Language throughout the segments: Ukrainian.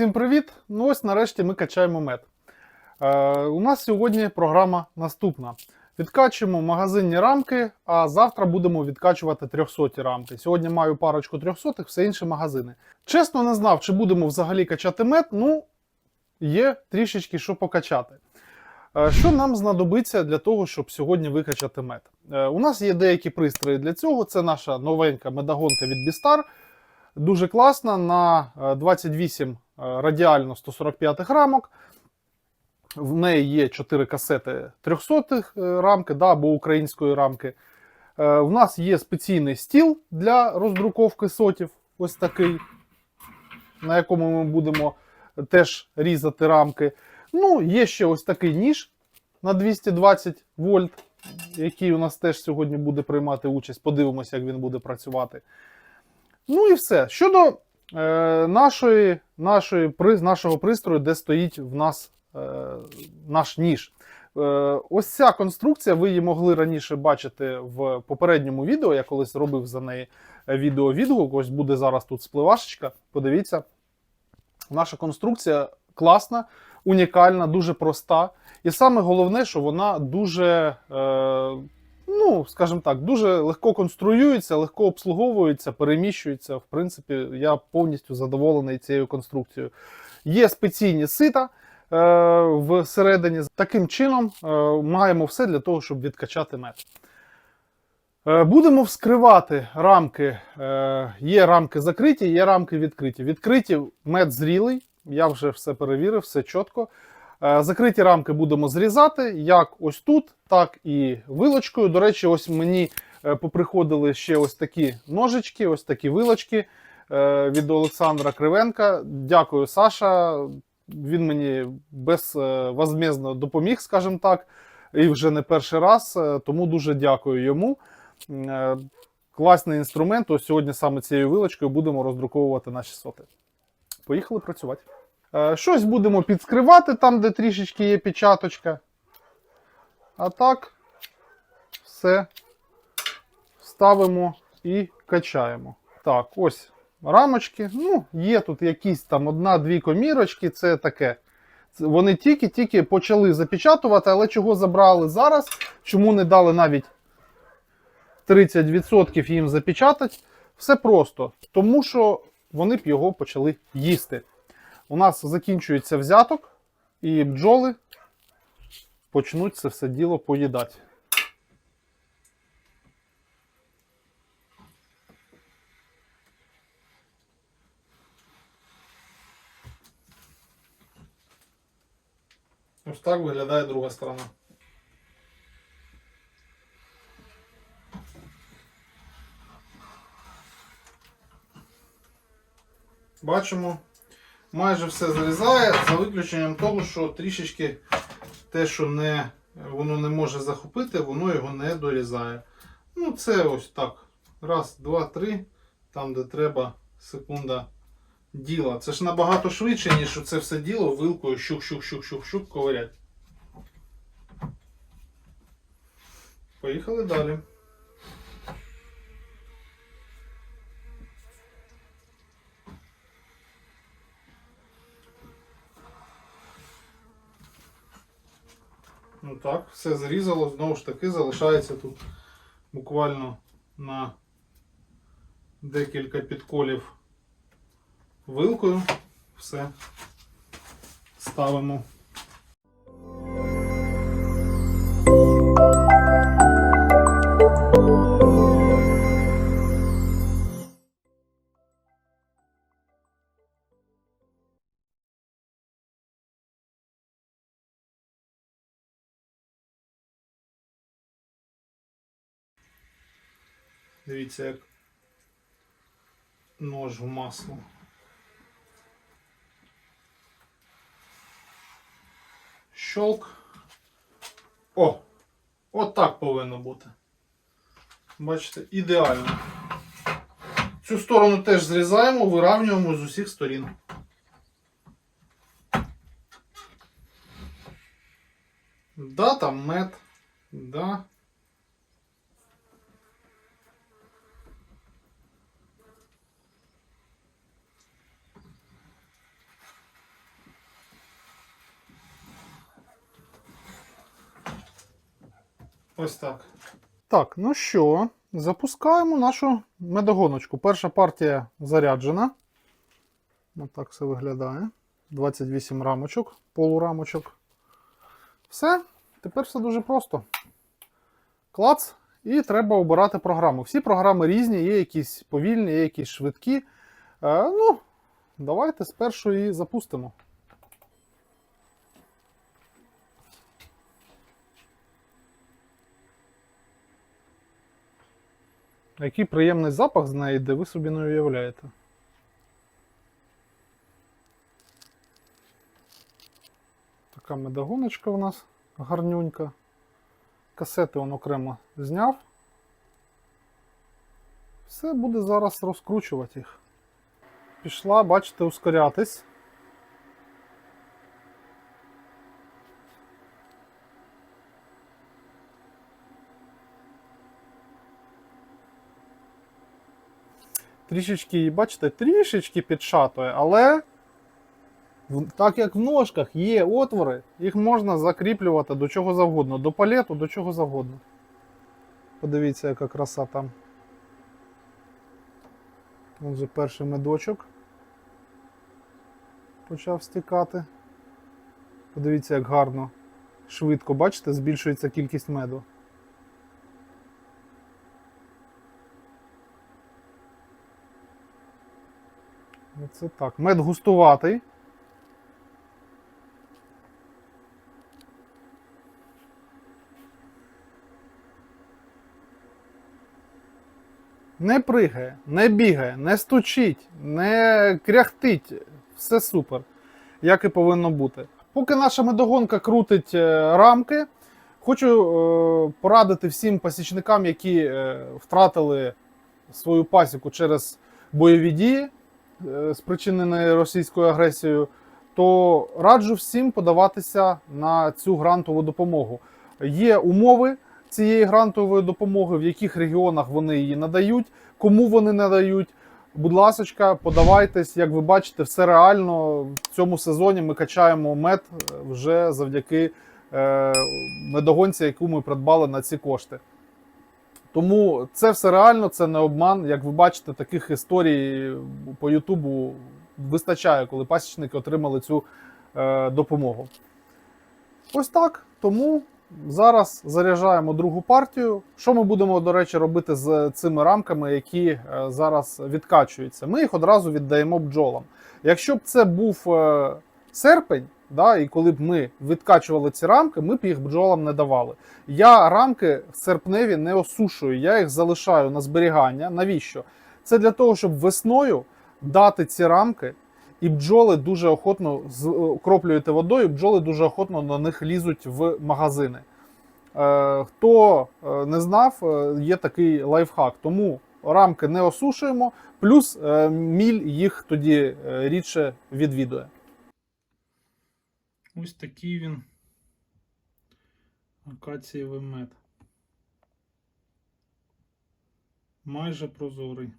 Всім привіт! Ну ось нарешті ми качаємо мед. Е, у нас сьогодні програма наступна. Відкачуємо магазинні рамки, а завтра будемо відкачувати 300 рамки. Сьогодні маю парочку 300, все інше магазини. Чесно, не знав, чи будемо взагалі качати мед. Ну, є трішечки що покачати. Е, Що нам знадобиться для того, щоб сьогодні викачати мед? Е, У нас є деякі пристрої для цього. Це наша новенька медагонка від Бістар. Дуже класна на е, 28 е, радіально 145 рамок. В неї є 4 касети 300 рамки да, або української рамки. Е, У нас є спеційний стіл для роздруковки сотів, ось такий, на якому ми будемо теж різати рамки. Ну, є ще ось такий ніж на 220 вольт, який у нас теж сьогодні буде приймати участь. Подивимося, як він буде працювати. Ну і все. Щодо е, нашої, нашої, при, нашого пристрою, де стоїть в нас е, наш ніж. Е, ось ця конструкція, ви її могли раніше бачити в попередньому відео. Я колись робив за неї відео-відгук. Ось буде зараз тут спливашечка. Подивіться. Наша конструкція класна, унікальна, дуже проста. І саме головне, що вона дуже, е, ну, скажімо так, дуже легко конструюється, легко обслуговується, переміщується. В принципі, я повністю задоволений цією конструкцією. Є спеційні сита е, всередині. Таким чином е, маємо все для того, щоб відкачати мед. Е, Будемо вскривати рамки. Є рамки закриті, є рамки відкриті. Відкриті мед зрілий. Я вже все перевірив, все чітко. Е, Закриті рамки будемо зрізати, як ось тут, так і вилочкою. До речі, ось мені е, поприходили ще ось такі ножички, ось такі вилочки е, від Олександра Кривенка. Дякую, Саша. Він мені безвозмездно допоміг, скажімо так, і вже не перший раз, тому дуже дякую йому. Класний інструмент. Ось сьогодні саме цією вилочкою будемо роздруковувати наші соти. Поїхали працювати. Е, Щось будемо підскривати там, де трішечки є печаточка. А так, все ставимо і качаємо. Так, ось рамочки. Ну, є тут якісь там одна-дві комірочки, це таке. Вони тільки-тільки почали запечатувати, але чого забрали зараз? Чому не дали навіть 30% їм запечатати? Все просто. Тому що вони б його почали їсти. У нас закінчується взяток, і бджоли почнуть це все діло поїдати. Ось так виглядає друга сторона. Бачимо, майже все зарізає, за виключенням того, що трішечки те, що не, воно не може захопити, воно його не дорізає. Ну, це ось так. Раз, два, три. Там, де треба секунда діла. Це ж набагато швидше, ніж це все діло вилкою щук-щук-щук-щук-щук ковирять. Поїхали далі. Ну так, все зрізало, знову ж таки залишається тут буквально на декілька підколів вилкою. Все ставимо. Дивіться, як нож в масло. Щолк. О! От так повинно бути. Бачите, ідеально. Цю сторону теж зрізаємо, виравнюємо з усіх сторін. Да, там мед. Да. Ось так. Так, ну що, запускаємо нашу медогоночку. Перша партія заряджена. Ось так все виглядає. 28 рамочок, полурамочок. Все, тепер все дуже просто. Клац, і треба обирати програму. Всі програми різні, є якісь повільні, є якісь швидкі. Е, ну, давайте спершу її запустимо. Який приємний запах з неї йде, ви собі не уявляєте. Така медогоночка у нас гарнюнька. Касети он окремо зняв. Все буде зараз розкручувати їх. Пішла, бачите, ускорятись. Трішечки, бачите, трішечки підшатує, але так як в ножках є отвори, їх можна закріплювати до чого завгодно, до палету, до чого завгодно. Подивіться, яка краса там. Вон вже перший медочок почав стікати. Подивіться, як гарно, швидко, бачите, збільшується кількість меду. Оце так. Мед густуватий. Не пригає, не бігає, не стучить, не кряхтить. Все супер, як і повинно бути. Поки наша медогонка крутить е, рамки, хочу е, порадити всім пасічникам, які е, втратили свою пасіку через бойові дії, е, російською агресією, то раджу всім подаватися на цю грантову допомогу. Є умови цієї грантової допомоги, в яких регіонах вони її надають, кому вони надають. Будь ласочка, подавайтесь, як ви бачите, все реально в цьому сезоні ми качаємо мед е, вже завдяки е, медогонці, яку ми придбали на ці кошти. Тому це все реально, це не обман. Як ви бачите, таких історій по Ютубу вистачає, коли пасічники отримали цю е, допомогу. Ось так. Тому зараз заряджаємо другу партію. Що ми будемо, до речі, робити з цими рамками, які е, зараз відкачуються? Ми їх одразу віддаємо бджолам. Якщо б це був е, серпень, да, і коли б ми відкачували ці рамки, ми б їх бджолам не давали. Я рамки серпневі не осушую, я їх залишаю на зберігання. Навіщо? Це для того, щоб весною дати ці рамки, і бджоли дуже охотно з- окроплюєте водою, бджоли дуже охотно на них лізуть в магазини. Е, хто е, не знав, е, є такий лайфхак. Тому рамки не осушуємо, плюс е, міль їх тоді е, рідше відвідує. Ось такий він акацієвий мед. Майже прозорий.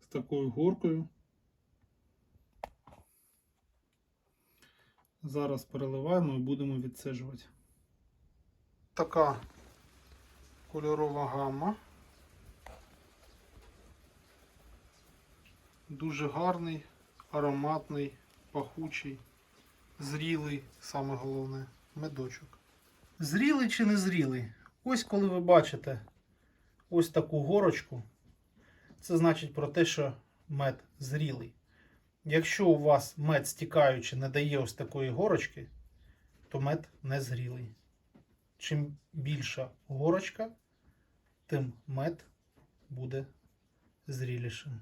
З такою горкою. Зараз переливаємо і будемо відсиджувати. Така кольорова гамма. Дуже гарний, ароматний, пахучий, зрілий, саме головне, медочок. Зрілий чи не зрілий? Ось коли ви бачите ось таку горочку, це значить про те, що мед зрілий. Якщо у вас мед стікаючи не дає ось такої горочки, то мед не зрілий. Чим більша горочка, тим мед буде зрілішим.